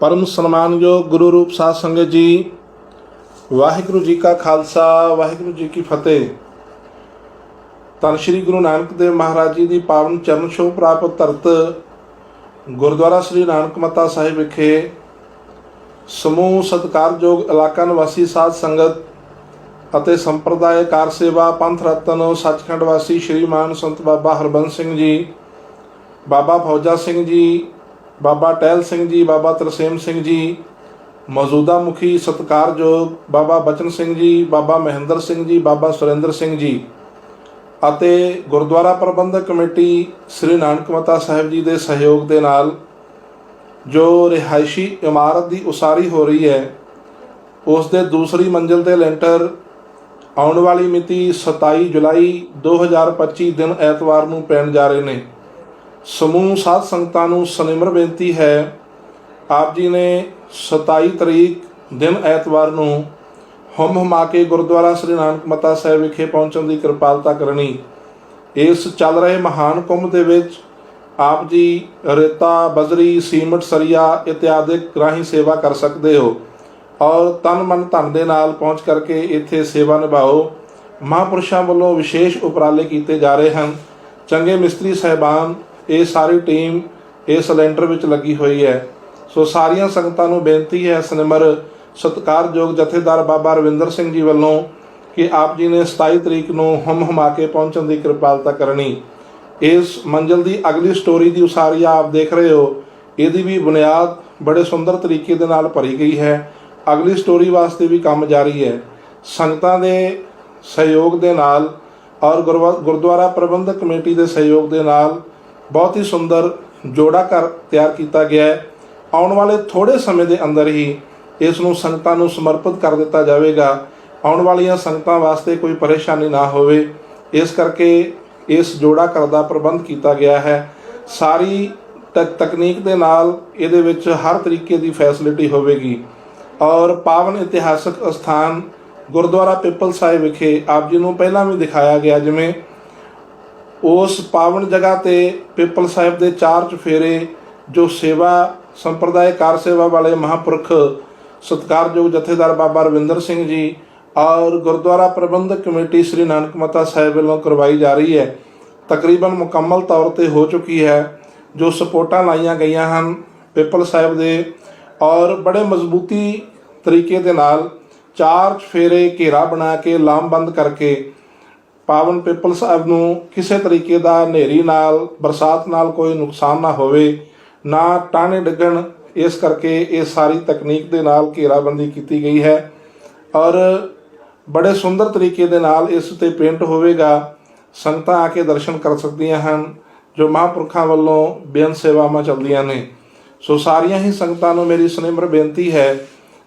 ਪਰਮ ਸਨਮਾਨਯੋਗ ਗੁਰੂ ਰੂਪ ਸਾਧ ਸੰਗਤ ਜੀ, ਵਾਹਿਗੁਰੂ ਜੀ ਕਾ ਖਾਲਸਾ, ਵਾਹਿਗੁਰੂ ਜੀ ਕੀ ਫਤਿਹ। ਧੰਨ ਸ਼੍ਰੀ ਗੁਰੂ ਨਾਨਕ ਦੇਵ ਮਹਾਰਾਜ ਜੀ ਦੀ ਪਾਵਨ ਚਰਨ ਛੋਹ ਪ੍ਰਾਪਤ ਧਰਤ ਗੁਰਦੁਆਰਾ ਸ੍ਰੀ ਨਾਨਕ ਮੱਤਾ ਸਾਹਿਬ ਵਿਖੇ ਸਮੂਹ ਸਤਿਕਾਰਯੋਗ ਇਲਾਕਾ ਨਿਵਾਸੀ ਸਾਧ ਸੰਗਤ ਅਤੇ ਸੰਪਰਦਾਇ ਕਾਰ ਸੇਵਾ ਪੰਥ ਰਤਨ ਸੱਚਖੰਡ ਵਾਸੀ ਸ਼੍ਰੀਮਾਨ ਸੰਤ ਬਾਬਾ ਹਰਬੰਸ ਸਿੰਘ ਜੀ, ਬਾਬਾ ਫੌਜਾ ਸਿੰਘ ਜੀ ਬਾਬਾ ਟਹਿਲ ਸਿੰਘ ਜੀ, ਬਾਬਾ ਤਰਸੇਮ ਸਿੰਘ ਜੀ, ਮੌਜੂਦਾ ਮੁਖੀ ਸਤਿਕਾਰਯੋਗ ਬਾਬਾ ਬਚਨ ਸਿੰਘ ਜੀ, ਬਾਬਾ ਮਹਿੰਦਰ ਸਿੰਘ ਜੀ, ਬਾਬਾ ਸੁਰਿੰਦਰ ਸਿੰਘ ਜੀ ਅਤੇ ਗੁਰਦੁਆਰਾ ਪ੍ਰਬੰਧਕ ਕਮੇਟੀ ਸ੍ਰੀ ਨਾਨਕ ਮਤਾ ਸਾਹਿਬ ਜੀ ਦੇ ਸਹਿਯੋਗ ਦੇ ਨਾਲ ਜੋ ਰਿਹਾਇਸ਼ੀ ਇਮਾਰਤ ਦੀ ਉਸਾਰੀ ਹੋ ਰਹੀ ਹੈ, ਉਸ ਦੇ ਦੂਸਰੀ ਮੰਜ਼ਿਲ ਤੇ ਲੈਂਟਰ ਆਉਣ ਵਾਲੀ ਮਿਤੀ 27 ਜੁਲਾਈ 2025 ਦਿਨ ਐਤਵਾਰ ਨੂੰ ਪੈਣ ਜਾ ਰਹੇ ਨੇ। ਸਮੂਹ ਸਾਧ ਸੰਗਤਾਂ ਨੂੰ ਸਨਿਮਰ ਬੇਨਤੀ ਹੈ, ਆਪ ਜੀ ਨੇ 27 ਤਰੀਕ ਦਿਨ ਐਤਵਾਰ ਨੂੰ ਹਮ ਹਮਾ ਕੇ ਗੁਰਦੁਆਰਾ ਸ੍ਰੀ ਨਾਨਕ ਮਤਾ ਸਾਹਿਬ ਵਿਖੇ ਪਹੁੰਚਣ ਦੀ ਕਿਰਪਾਲਤਾ ਕਰਨੀ। ਇਸ ਚੱਲ ਰਹੇ ਮਹਾਨ ਕੁੰਭ ਦੇ ਵਿੱਚ ਆਪ ਜੀ ਰੇਤਾ, ਬਜਰੀ, ਸੀਮਟ, ਸਰੀਆ ਇਤਿਆਦਿਕ ਰਾਹੀਂ ਸੇਵਾ ਕਰ ਸਕਦੇ ਹੋ ਔਰ ਤਨ ਮਨ ਧਨ ਦੇ ਨਾਲ ਪਹੁੰਚ ਕਰਕੇ ਇੱਥੇ ਸੇਵਾ ਨਿਭਾਓ। ਮਹਾਂਪੁਰਸ਼ਾਂ ਵੱਲੋਂ ਵਿਸ਼ੇਸ਼ ਉਪਰਾਲੇ ਕੀਤੇ ਜਾ ਰਹੇ ਹਨ। ਚੰਗੇ ਮਿਸਤਰੀ, ਸਹਿਬਾਨ ਇਹ ਸਾਰੀ ਟੀਮ ਇਹ ਸਿਲੰਡਰ ਵਿੱਚ ਲੱਗੀ ਹੋਈ ਹੈ। ਸੋ ਸਾਰੀਆਂ ਸੰਗਤਾਂ ਨੂੰ ਬੇਨਤੀ ਹੈ ਸਨਿਮਰ ਸਤਿਕਾਰਯੋਗ ਜਥੇਦਾਰ ਬਾਬਾ ਰਵਿੰਦਰ ਸਿੰਘ ਜੀ ਵੱਲੋਂ ਕਿ ਆਪ ਜੀ ਨੇ 27 ਤਰੀਕ ਨੂੰ ਹਮ ਹਮਾ ਕੇ ਪਹੁੰਚਣ ਦੀ ਕਿਰਪਾਲਤਾ ਕਰਨੀ। ਇਸ ਮੰਜ਼ਲ ਦੀ ਅਗਲੀ ਸਟੋਰੀ ਦੀ ਉਸਾਰੀ ਆਪ ਦੇਖ ਰਹੇ ਹੋ। ਇਹਦੀ ਵੀ ਬੁਨਿਆਦ ਬੜੇ ਸੁੰਦਰ ਤਰੀਕੇ ਦੇ ਨਾਲ ਭਰੀ ਗਈ ਹੈ। ਅਗਲੀ ਸਟੋਰੀ ਵਾਸਤੇ ਵੀ ਕੰਮ ਜਾਰੀ ਹੈ। ਸੰਗਤਾਂ ਦੇ ਸਹਿਯੋਗ ਦੇ ਨਾਲ ਔਰ ਗੁਰਵਾ- ਗੁਰਦੁਆਰਾ ਪ੍ਰਬੰਧਕ ਕਮੇਟੀ ਦੇ ਸਹਿਯੋਗ ਦੇ ਨਾਲ ਬਹੁਤ ਹੀ ਸੁੰਦਰ ਜੋੜਾ ਘਰ ਤਿਆਰ ਕੀਤਾ ਗਿਆ ਹੈ। ਆਉਣ ਵਾਲੇ ਥੋੜੇ ਸਮੇਂ ਦੇ ਅੰਦਰ ਹੀ ਇਸ ਨੂੰ ਸੰਗਤਾਂ ਨੂੰ ਸਮਰਪਿਤ ਕਰ ਦਿੱਤਾ ਜਾਵੇਗਾ। ਆਉਣ ਵਾਲੀਆਂ ਸੰਗਤਾਂ ਵਾਸਤੇ ਕੋਈ ਪਰੇਸ਼ਾਨੀ ਨਾ ਹੋਵੇ। ਇਸ ਕਰਕੇ ਇਸ ਜੋੜਾ ਘਰ ਦਾ ਪ੍ਰਬੰਧ ਕੀਤਾ ਗਿਆ ਹੈ। ਸਾਰੀ ਤਕ- ਤਕਨੀਕ ਦੇ ਨਾਲ ਇਹਦੇ ਵਿੱਚ ਹਰ ਤਰੀਕੇ ਦੀ ਫੈਸਿਲਿਟੀ ਹੋਵੇਗੀ। ਔਰ ਪਾਵਨ ਇਤਿਹਾਸਕ ਸਥਾਨ ਗੁਰਦੁਆਰਾ ਪਿੱਪਲ ਸਾਹਿਬ ਵਿਖੇ ਆਪ ਜੀ ਨੂੰ ਪਹਿਲਾਂ ਵੀ ਦਿਖਾਇਆ ਗਿਆ, ਜਿਵੇਂ ਉਸ ਪਾਵਨ ਜਗ੍ਹਾ ਤੇ ਪਿੱਪਲ ਸਾਹਿਬ ਦੇ ਚਾਰ ਚਫੇਰੇ, ਜੋ ਸੇਵਾ ਸੰਪਰਦਾਇ ਕਾਰ ਸੇਵਾ ਵਾਲੇ ਮਹਾਂਪੁਰਖ ਸਤਿਕਾਰਯੋਗ ਜਥੇਦਾਰ ਬਾਬਾ ਰਵਿੰਦਰ ਸਿੰਘ ਜੀ ਔਰ ਗੁਰਦੁਆਰਾ ਪ੍ਰਬੰਧਕ ਕਮੇਟੀ ਸ੍ਰੀ ਨਾਨਕ ਮਤਾ ਸਾਹਿਬ ਵੱਲੋਂ ਕਰਵਾਈ ਜਾ ਰਹੀ ਹੈ। ਤਕਰੀਬਨ ਮੁਕੰਮਲ ਤੌਰ ਤੇ ਹੋ ਚੁੱਕੀ ਹੈ, ਜੋ ਸਪੋਰਟਾਂ ਲਾਈਆਂ ਗਈਆਂ ਹਨ ਪਿੱਪਲ ਸਾਹਿਬ ਦੇ ਔਰ ਬੜੇ ਮਜ਼ਬੂਤੀ ਤਰੀਕੇ ਦੇ ਨਾਲ ਚਾਰ ਚਫੇਰੇ ਘੇਰਾ ਬਣਾ ਕੇ, ਲਾਮਬੰਦ ਕਰਕੇ ਪਾਵਨ ਪਿੱਪਲ ਸਾਹਿਬ ਨੂੰ ਕਿਸੇ ਤਰੀਕੇ ਦਾ ਹਨੇਰੀ ਨਾਲ, ਬਰਸਾਤ ਨਾਲ ਕੋਈ ਨੁਕਸਾਨ ਨਾ ਹੋਵੇ, ਨਾ ਟਾਣੇ ਡਿੱਗਣ, ਇਸ ਕਰਕੇ ਇਹ ਸਾਰੀ ਤਕਨੀਕ ਦੇ ਨਾਲ ਘੇਰਾਬੰਦੀ ਕੀਤੀ ਗਈ ਹੈ। ਔਰ ਬੜੇ ਸੁੰਦਰ ਤਰੀਕੇ ਦੇ ਨਾਲ ਇਸ 'ਤੇ ਪੇਂਟ ਹੋਵੇਗਾ। ਸੰਗਤਾਂ ਆ ਕੇ ਦਰਸ਼ਨ ਕਰ ਸਕਦੀਆਂ ਹਨ, ਜੋ ਮਹਾਂਪੁਰਖਾਂ ਵੱਲੋਂ ਬੇਅੰਤ ਸੇਵਾਵਾਂ ਚੱਲਦੀਆਂ ਨੇ। ਸੋ ਸਾਰੀਆਂ ਹੀ ਸੰਗਤਾਂ ਨੂੰ ਮੇਰੀ ਸਨਿਮਰ ਬੇਨਤੀ ਹੈ,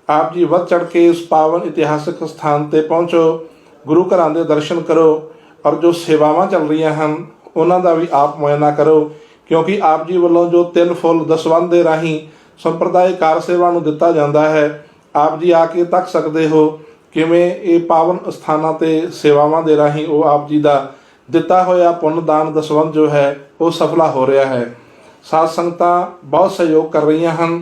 ਆਪ ਜੀ ਵੱਧ ਚੜ ਕੇ ਇਸ ਪਾਵਨ ਇਤਿਹਾਸਕ ਸਥਾਨ ਤੇ ਪਹੁੰਚੋ। ਗੁਰੂ ਘਰਾਂ ਦੇ ਦਰਸ਼ਨ ਕਰੋ ਔਰ ਜੋ ਸੇਵਾਵਾਂ ਚੱਲ ਰਹੀਆਂ ਹਨ, ਉਹਨਾਂ ਦਾ ਵੀ ਆਪ ਮੁਆਇਨਾ ਕਰੋ, ਕਿਉਂਕਿ ਆਪ ਜੀ ਵੱਲੋਂ ਜੋ ਤਿੰਨ ਫੁੱਲ ਦਸਵੰਧ ਦੇ ਰਾਹੀਂ ਸੰਪਰਦਾਇ ਕਾਰ ਸੇਵਾ ਨੂੰ ਦਿੱਤਾ ਜਾਂਦਾ ਹੈ, ਆਪ ਜੀ ਆ ਕੇ ਤੱਕ ਸਕਦੇ ਹੋ, ਕਿਵੇਂ ਇਹ ਪਾਵਨ ਸਥਾਨਾਂ ਤੇ ਸੇਵਾਵਾਂ ਦੇ ਰਾਹੀਂ ਉਹ ਆਪ ਜੀ ਦਾ ਦਿੱਤਾ ਹੋਇਆ ਪੁੰਨ ਦਾਨ ਦਸਵੰਧ ਜੋ ਹੈ, ਉਹ ਸਫਲਾ ਹੋ ਰਿਹਾ ਹੈ। ਸਾਧ ਸੰਗਤਾਂ ਬਹੁਤ ਸਹਿਯੋਗ ਕਰ ਰਹੀਆਂ ਹਨ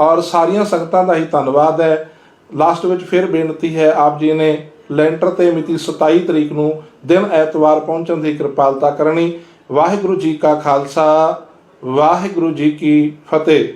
ਔਰ ਸਾਰੀਆਂ ਸੰਗਤਾਂ ਦਾ ਹੀ ਧੰਨਵਾਦ ਹੈ। ਲਾਸਟ ਵਿੱਚ ਫਿਰ ਬੇਨਤੀ ਹੈ, ਆਪ ਜੀ ਨੇ ਲੈਂਟਰ ਤੇ ਮਿਤੀ 27 ਤਰੀਕ ਨੂੰ ਦਿਨ ਐਤਵਾਰ ਪਹੁੰਚਣ ਦੀ ਕਿਰਪਾਲਤਾ ਕਰਨੀ। ਵਾਹਿਗੁਰੂ ਜੀ ਕਾ ਖਾਲਸਾ, ਵਾਹਿਗੁਰੂ ਜੀ ਕੀ ਫਤਿਹ।